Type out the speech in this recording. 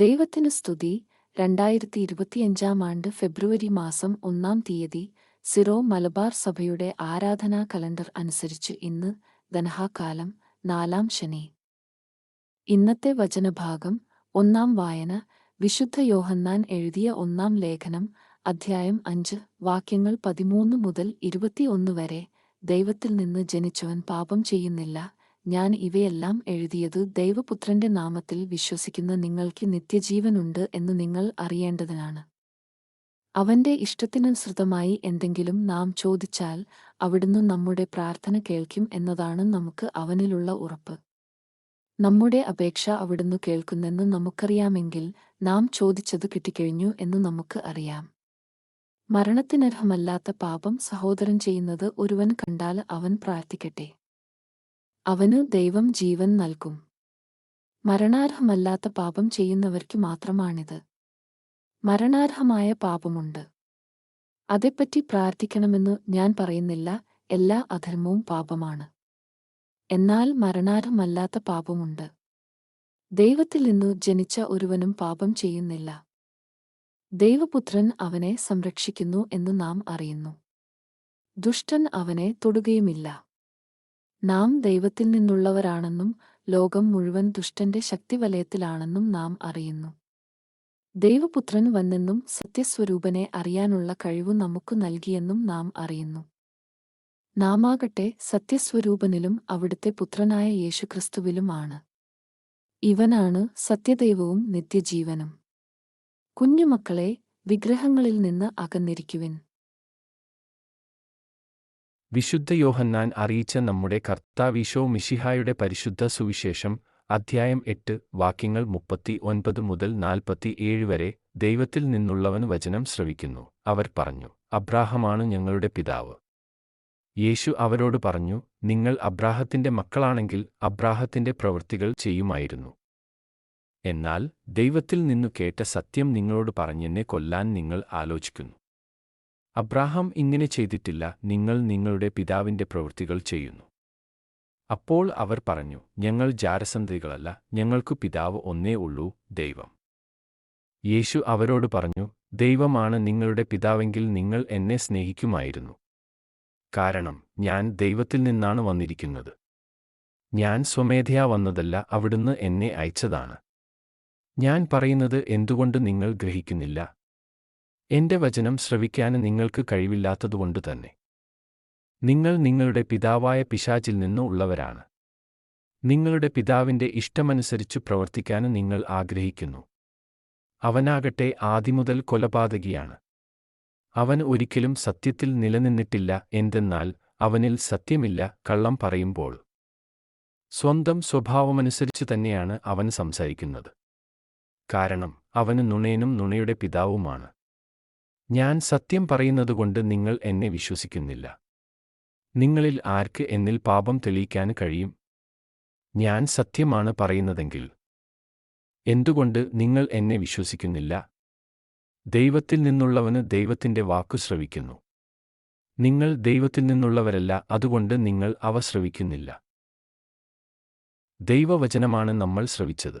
ദൈവത്തിന് സ്തുതി. രണ്ടായിരത്തി ഇരുപത്തിയഞ്ചാം ആണ്ട് ഫെബ്രുവരി മാസം ഒന്നാം തീയതി സിറോ മലബാർ സഭയുടെ ആരാധനാ കലണ്ടർ അനുസരിച്ച് ഇന്ന് ധനഹാകാലം നാലാം ശനി. ഇന്നത്തെ വചനഭാഗം ഒന്നാം വായന വിശുദ്ധ യോഹന്നാൻ എഴുതിയ ഒന്നാം ലേഖനം അധ്യായം അഞ്ച് വാക്യങ്ങൾ പതിമൂന്ന് മുതൽ ഇരുപത്തിയൊന്ന് വരെ ദൈവത്തിൽ നിന്ന് ജനിച്ചവൻ പാപം ചെയ്യുന്നില്ല. ഞാൻ ഇവയെല്ലാം എഴുതിയത് ദൈവപുത്രന്റെ നാമത്തിൽ വിശ്വസിക്കുന്ന നിങ്ങൾക്ക് നിത്യജീവനുണ്ട് എന്ന് നിങ്ങൾ അറിയേണ്ടതിനാണ്. അവന്റെ ഇഷ്ടത്തിനനുസൃതമായി എന്തെങ്കിലും നാം ചോദിച്ചാൽ അവിടുന്ന് നമ്മുടെ പ്രാർത്ഥന കേൾക്കും എന്നതാണ് നമുക്ക് അവനിലുള്ള ഉറപ്പ്. നമ്മുടെ അപേക്ഷ അവിടുന്ന് കേൾക്കുന്നെന്ന് നമുക്കറിയാമെങ്കിൽ നാം ചോദിച്ചത് കിട്ടിക്കഴിഞ്ഞു എന്ന് നമുക്ക് അറിയാം. മരണത്തിനർഹമല്ലാത്ത പാപം സഹോദരൻ ചെയ്യുന്നത് ഒരുവൻ കണ്ടാൽ അവൻ പ്രാർത്ഥിക്കട്ടെ. അവനു ദൈവം ജീവൻ നൽകും. മരണാർഹമല്ലാത്ത പാപം ചെയ്യുന്നവർക്ക് മാത്രമാണിത്. മരണാർഹമായ പാപമുണ്ട്. അതേപ്പറ്റി പ്രാർത്ഥിക്കണമെന്ന് ഞാൻ പറയുന്നില്ല എല്ലാ അധർമ്മവും പാപമാണ്. എന്നാൽ മരണാർഹമല്ലാത്ത പാപമുണ്ട്. ദൈവത്തിൽ നിന്നു ജനിച്ച ഒരുവനും പാപം ചെയ്യുന്നില്ല. ദൈവപുത്രൻ അവനെ സംരക്ഷിക്കുന്നു എന്ന് നാം അറിയുന്നു. ദുഷ്ടൻ അവനെ തൊടുകയുമില്ല. നാം ദൈവത്തിൽ നിന്നുള്ളവരാണെന്നും ലോകം മുഴുവൻ ദുഷ്ടന്റെ ശക്തിവലയത്തിലാണെന്നും നാം അറിയുന്നു. ദൈവപുത്രൻ വന്നെന്നും സത്യസ്വരൂപനെ അറിയാനുള്ള കഴിവ് നമുക്ക് നൽകിയെന്നും നാം അറിയുന്നു. നാമാകട്ടെ സത്യസ്വരൂപനിലും അവിടുത്തെ പുത്രനായ യേശുക്രിസ്തുവിലുമാണ്. ഇവനാണ് സത്യദൈവവും നിത്യജീവനും. കുഞ്ഞുമക്കളെ വിഗ്രഹങ്ങളിൽ നിന്ന് അകന്നിരിക്കുവിൻ. വിശുദ്ധ യോഹന്നാൻ അറിയിച്ച നമ്മുടെ കർത്താവീശോ മിഷിഹായുടെ പരിശുദ്ധ സുവിശേഷം അധ്യായം എട്ട് വാക്യങ്ങൾ മുപ്പത്തി ഒൻപത് മുതൽ നാൽപ്പത്തി ഏഴ് വരെ ദൈവത്തിൽ നിന്നുള്ളവൻ വചനം ശ്രവിക്കുന്നു. അവർ പറഞ്ഞു അബ്രാഹമാണ് ഞങ്ങളുടെ പിതാവ്. യേശു അവരോട് പറഞ്ഞു നിങ്ങൾ അബ്രാഹത്തിന്റെ മക്കളാണെങ്കിൽ അബ്രാഹത്തിന്റെ പ്രവൃത്തികൾ ചെയ്യുമായിരുന്നു. എന്നാൽ ദൈവത്തിൽ നിന്നു കേട്ട സത്യം നിങ്ങളോട് പറഞ്ഞെന്നെ കൊല്ലാൻ നിങ്ങൾ ആലോചിക്കുന്നു. അബ്രാഹാം ഇങ്ങനെ ചെയ്തിട്ടില്ല നിങ്ങൾ നിങ്ങളുടെ പിതാവിന്റെ പ്രവൃത്തികൾ ചെയ്യുന്നു. അപ്പോൾ അവർ പറഞ്ഞു ഞങ്ങൾ ജാരസന്ധതികളല്ല ഞങ്ങൾക്കു പിതാവ് ഒന്നേ ഉള്ളൂ ദൈവം. യേശു അവരോട് പറഞ്ഞു ദൈവമാണ് നിങ്ങളുടെ പിതാവെങ്കിൽ നിങ്ങൾ എന്നെ സ്നേഹിക്കുമായിരുന്നു. കാരണം ഞാൻ ദൈവത്തിൽ നിന്നാണ് വന്നിരിക്കുന്നത്. ഞാൻ സ്വമേധയാ വന്നതല്ല അവിടുന്ന് എന്നെ അയച്ചതാണ്. ഞാൻ പറയുന്നത് എന്തുകൊണ്ട് നിങ്ങൾ ഗ്രഹിക്കുന്നില്ല? എന്റെ വചനം ശ്രവിക്കാൻ നിങ്ങൾക്ക് കഴിവില്ലാത്തതുകൊണ്ട് തന്നെ. നിങ്ങൾ നിങ്ങളുടെ പിതാവായ പിശാചിൽ നിന്ന് ഉള്ളവരാണ്. നിങ്ങളുടെ പിതാവിന്റെ ഇഷ്ടമനുസരിച്ച് പ്രവർത്തിക്കാൻ നിങ്ങൾ ആഗ്രഹിക്കുന്നു. അവനാകട്ടെ ആദിമുതൽ കൊലപാതകിയാണ്. അവൻ ഒരിക്കലും സത്യത്തിൽ നിലനിന്നിട്ടില്ല എന്തെന്നാൽ അവനിൽ സത്യമില്ല കള്ളം പറയുമ്പോൾ. സ്വന്തം സ്വഭാവമനുസരിച്ച് തന്നെയാണ് അവൻ സംസാരിക്കുന്നത്. കാരണം അവന് നുണയനും നുണയുടെ പിതാവുമാണ്. ഞാൻ സത്യം പറയുന്നതുകൊണ്ട് നിങ്ങൾ എന്നെ വിശ്വസിക്കുന്നില്ല. നിങ്ങളിൽ ആർക്ക് എന്നിൽ പാപം തെളിയിക്കാൻ കഴിയും? ഞാൻ സത്യമാണ് പറയുന്നതെങ്കിൽ. എന്തുകൊണ്ട് നിങ്ങൾ എന്നെ വിശ്വസിക്കുന്നില്ല? ദൈവത്തിൽ നിന്നുള്ളവന് ദൈവത്തിന്റെ വാക്കു ശ്രവിക്കുന്നു. നിങ്ങൾ ദൈവത്തിൽ നിന്നുള്ളവരല്ല അതുകൊണ്ട് നിങ്ങൾ അവ ശ്രവിക്കുന്നില്ല. ദൈവവചനമാണ് നമ്മൾ ശ്രവിച്ചത്.